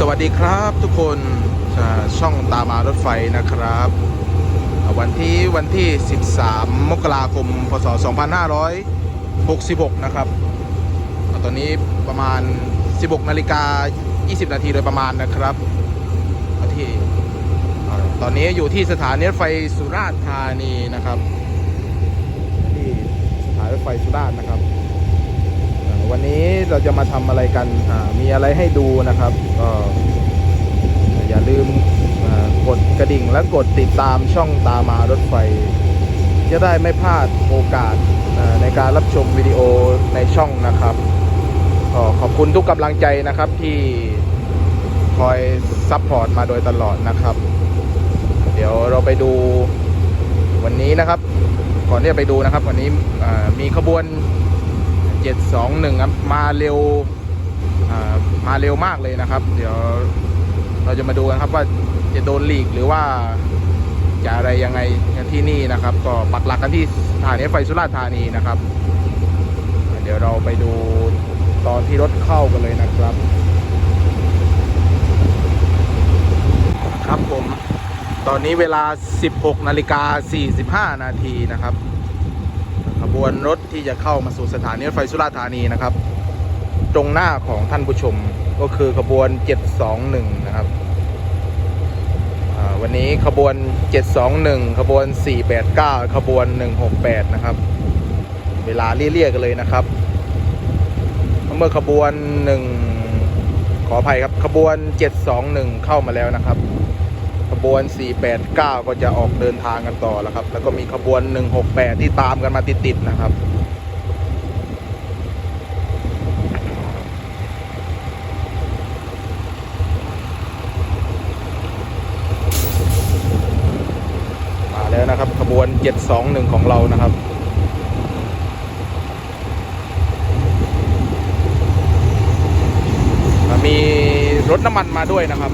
สวัสดีครับทุกคนช่องตามารถไฟนะครับ วันที่วันที่ 13 มกราคม พศ 2566 นะครับ ตอนนี้ประมาณ 16 นาฬิกา 20 นาทีโดยประมาณนะครับที่ตอนนี้อยู่ที่สถานีรถไฟสุราษฎร์ธานีนะครับที่สถานีรถไฟสุราษฎร์นะครับ วันนี้เราจะมาทำอะไรกันมีอะไรให้ดูนะครับ ก็อย่าลืมกดกระดิ่งและกดติดตามช่องตามารถไฟ จะได้ไม่พลาดโอกาสในการรับชมวิดีโอในช่องนะครับก็ขอบคุณทุกกำลังใจนะครับที่คอยซัพพอร์ตมาโดยตลอดนะครับ เดี๋ยวเราไปดูวันนี้นะครับ ก่อนที่จะไปดูนะครับ วันนี้มีขบวน 721ครับมาเร็วมาเร็วมากเลยนะครับ เดี๋ยวเราจะมาดูกันครับว่าจะโดนหลีกหรือว่าจะอะไรยังไงที่นี่นะครับ ก็ปักหลักกันที่สถานีไฟสุราษฎร์ธานีนะครับ เดี๋ยวเราไปดูตอนที่รถเข้ากันเลยนะครับ ครับผม ตอนนี้เวลา 16นาฬิกา45นาทีนะครับ บวนรถที่จะเข้ามาสู่สถานีรถไฟสุราษฎร์ธานีนะครับ ตรงหน้าของท่านผู้ชมก็คือขบวน 721 นะครับวันนี้ขบวน 721 ขบวน 489 ขบวน 168 นะครับ เวลาเรียกๆกันเลยนะครับ เมื่อขบวนหนึ่งขออภัยครับ ขบวน 721 เข้ามาแล้วนะครับ บวน 489 ก็จะออกเดินทางกันต่อแล้วครับ แล้วก็มีขบวน 168 ที่ตามกันมาติดๆนะครับมาแล้วนะครับขบวน 721 ของเรานะครับ มีรถน้ำมันมาด้วยนะครับ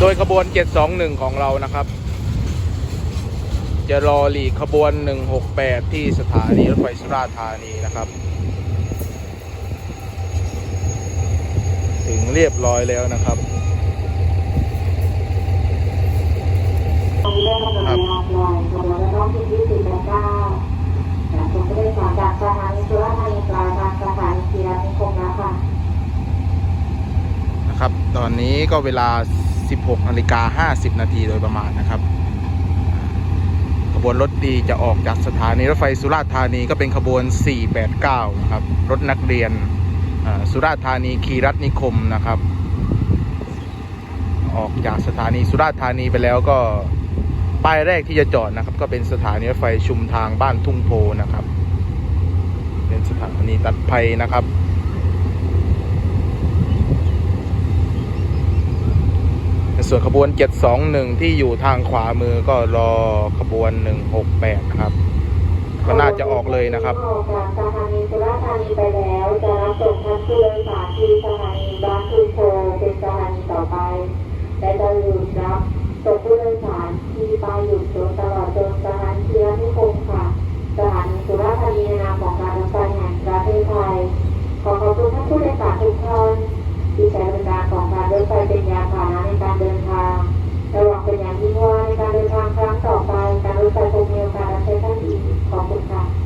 โดย ขบวน 721 ของเรานะครับ จะรอหลีกขบวน 168 ที่สถานีรถไฟสุราษฎร์ธานีนะครับ ถึงเรียบร้อยแล้วนะครับตรงนี้ได้กำหนดเวลาปล่อยขบวนน้องที่20และ9จากกรุงเทพสายจากสถานีสุราษฎร์ธานีปลายทางสถานีกีฬานิคมแล้วค่ะนะครับ ตอนนี้ก็เวลา 16นาฬิกา50 นาทีโดยประมาณนะครับขบวนรถดีจะออกจากสถานีรถไฟสุราษฎร์ธานีก็เป็นขบวน 489 นะครับ รถนักเรียนอ่าสุราษฎร์ธานีคีรัตนิคมนะครับ ออกจากสถานีสุราษฎร์ธานีไปแล้วก็ป้ายแรกที่จะจอดนะครับ ก็เป็นสถานีรถไฟชุมทางบ้านทุ่งโพนะครับ เป็นสถานีตัดภัยนะครับ ใน ส่วนขบวน 721 ที่อยู่ทางขวามือก็รอขบวน 168 นะครับ ก็น่าจะออกเลยนะครับออกจากสถานีสุราษฎร์ธานีไปแล้วจะรับส่งท่านผู้โดยสารที่สถานีบ้านทุ่งโพเป็นสถานีต่อไป และจะหยุดรับส่งผู้โดยสารที่ไปหยุดจนตลอดจนสถานีกีฬานิคมค่ะสถานีสุราษฎร์ธานีนามของการรถไฟแห่งประเทศไทยขอขอบคุณท่านผู้โดยสารทุกท่านที่ใช้บริการของการรถไฟเป็นยานพาหนะในการเดินทางระหวังเป็นอย่างยิ่งว่าในการเดินทางครั้งต่อไป การรถไฟคงมีโอกาสรับใช้ท่านอีกขอบคุณค่ะ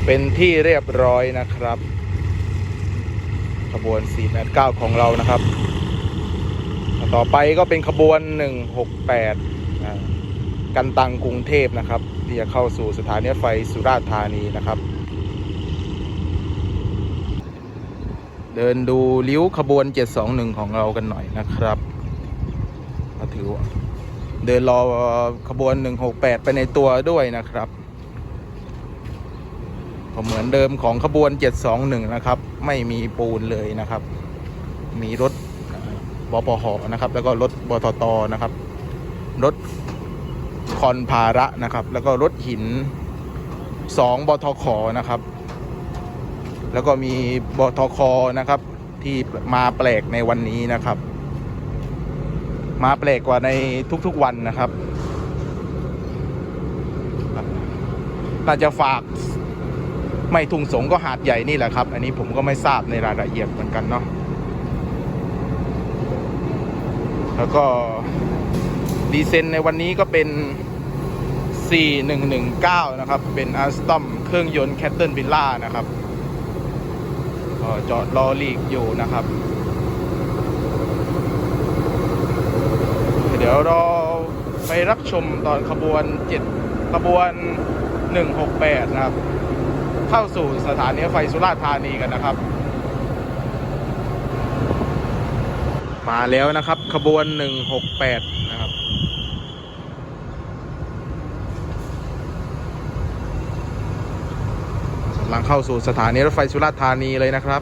ค เป็นที่เรียบร้อยนะครับ ขบวน 489 ของเรานะครับ ต่อไปก็เป็นขบวน 168 กันตังกรุงเทพนะครับ ที่จะเข้าสู่สถานีไฟสุราษฎร์ธานีนะครับ เดินดูลิ้วขบวน 721 ของเรากันหน่อยนะครับถือว่าเดินรอขบวน 168 ไปในตัวด้วยนะครับ ก็เหมือนเดิมของขบวน 721 นะครับ ไม่มีปูนเลยนะครับ มีรถบปหนะครับ แล้วก็รถบทตนะครับ รถคอนภาระนะครับ แล้วก็รถหิน 2 บทขนะครับ แล้วก็มีบทคนะครับ ที่มาแปลกในวันนี้นะครับ มาแปลกกว่าในทุกๆวันนะครับน่าจะฝาก ไม่ทุ่งสงก็หาดใหญ่นี่แหละครับ อันนี้ผมก็ไม่ทราบในรายละเอียดเหมือนกันเนาะแล้วก็ดีเซนในวันนี้ก็เป็น 4119 นะครับ เป็นอาสตอมเครื่องยนต์แคตเทิลวิลล่านะครับจอดรอลีกอยู่นะครับ เดี๋ยวเราไปรับชมตอนขบวน 7 ขบวน 168 นะครับ เข้าสู่สถานีรถไฟสุราษฎร์ธานีกันนะครับ มาแล้วนะครับ ขบวน 168 นะครับกำลังเข้าสู่สถานีรถไฟสุราษฎร์ธานีเลยนะครับ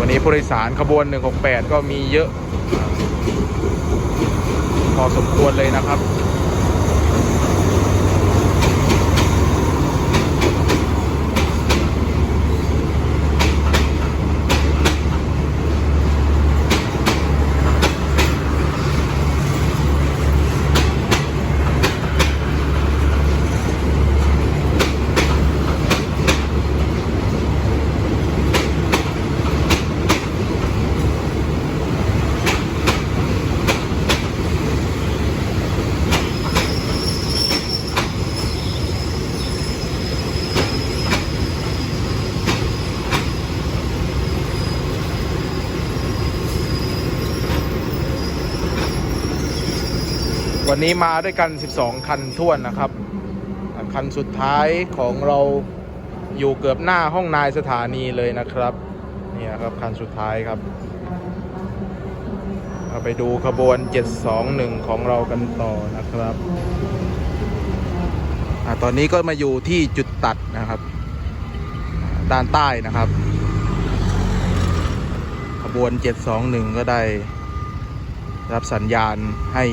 วันนี้ผู้โดยสารขบวน 168 ก็มีเยอะ พอสมควรเลยนะครับ วันนี้มาด้วยกัน 12 คันท่วนนะครับ คันสุดท้ายของเราอยู่เกือบหน้าห้องนายสถานีเลยนะครับนี่ยครับคันสุดท้ายครับเราไปดูขบวน 721 ของเรากันต่อนะครับอตอนนี้ก็มาอยู่ที่จุดตัดนะครับ ด้านใต้นะครับ ขบวน 721 ก็ได้รับสัญญาณให้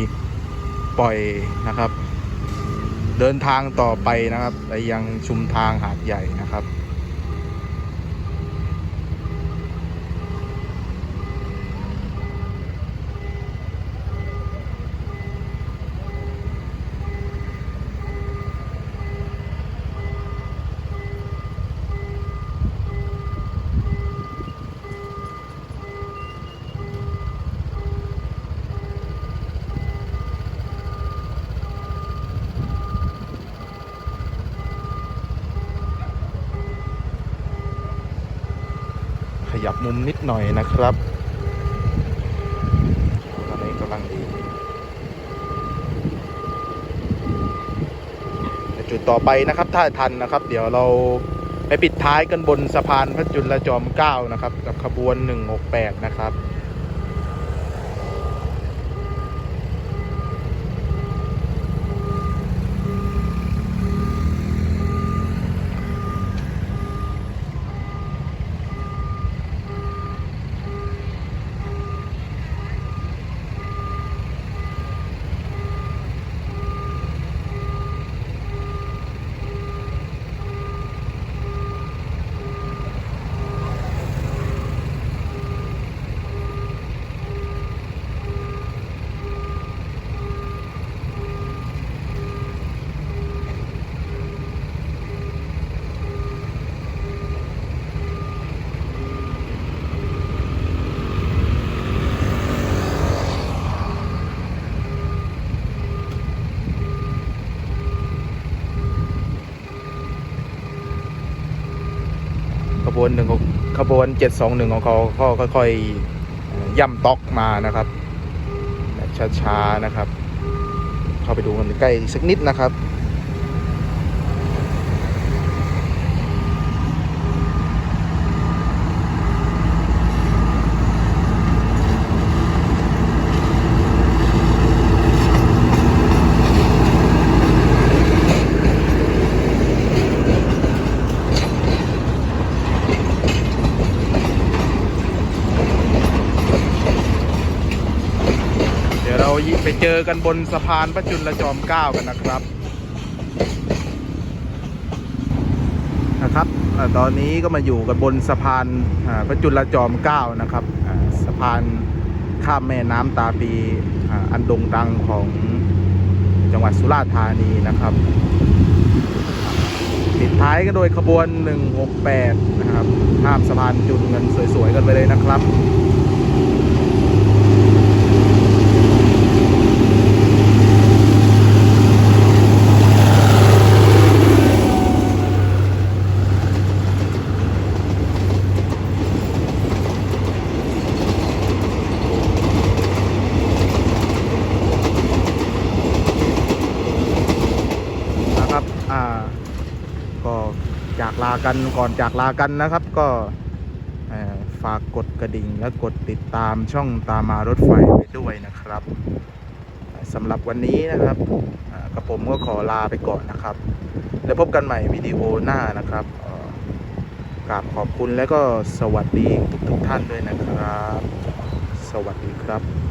ปล่อยนะครับ เดินทางต่อไปนะครับ ไปยังชุมทางหาดใหญ่นะครับ มุมนิดหน่อยนะครับตอนนี้กำลังดีจุดต่อไปนะครับถ้าทันนะครับ เดี๋ยวเราไปปิดท้ายกันบนสะพานพระจุลจอมเกล้านะครับกับขบวน 168 นะครับ ขบวนหนึ่งขบวน 721 ของเขาก็ค่อยๆเอ่อย่ำต๊อกมานะครับช้าๆนะครับ เข้าไปดูกันใกล้สักนิดนะครับ ไปเจอกันบนสะพานพระจุลจอมเกล้ากันนะครับนะครับตอนนี้ก็มาอยู่กันบนสะพานพระจุลจอมเกล้านะครับสะพานข้ามแม่น้ำตาปีอันโด่งดังของจังหวัดสุราษฎร์ธานีนะครับปิดท้ายกันโดยขบวน 168 นะครับข้ามสะพานจุลเงินสวยๆกันไปเลยนะครับ อ่า ก็จา กันก่อนจากลากันนะครับ ก็ฝากกดกระดิ่งและกดติดตามช่องตามมารถไฟไปด้วยนะครับสำหรับวันนี้นะครับกระผมก็ขอลาไปก่อนนะครับ แล้วพบกันใหม่วิดีโอหน้านะครับกราบขอบคุณและก็สวัสดีทุกๆท่านด้วยนะครับ สวัสดีครับ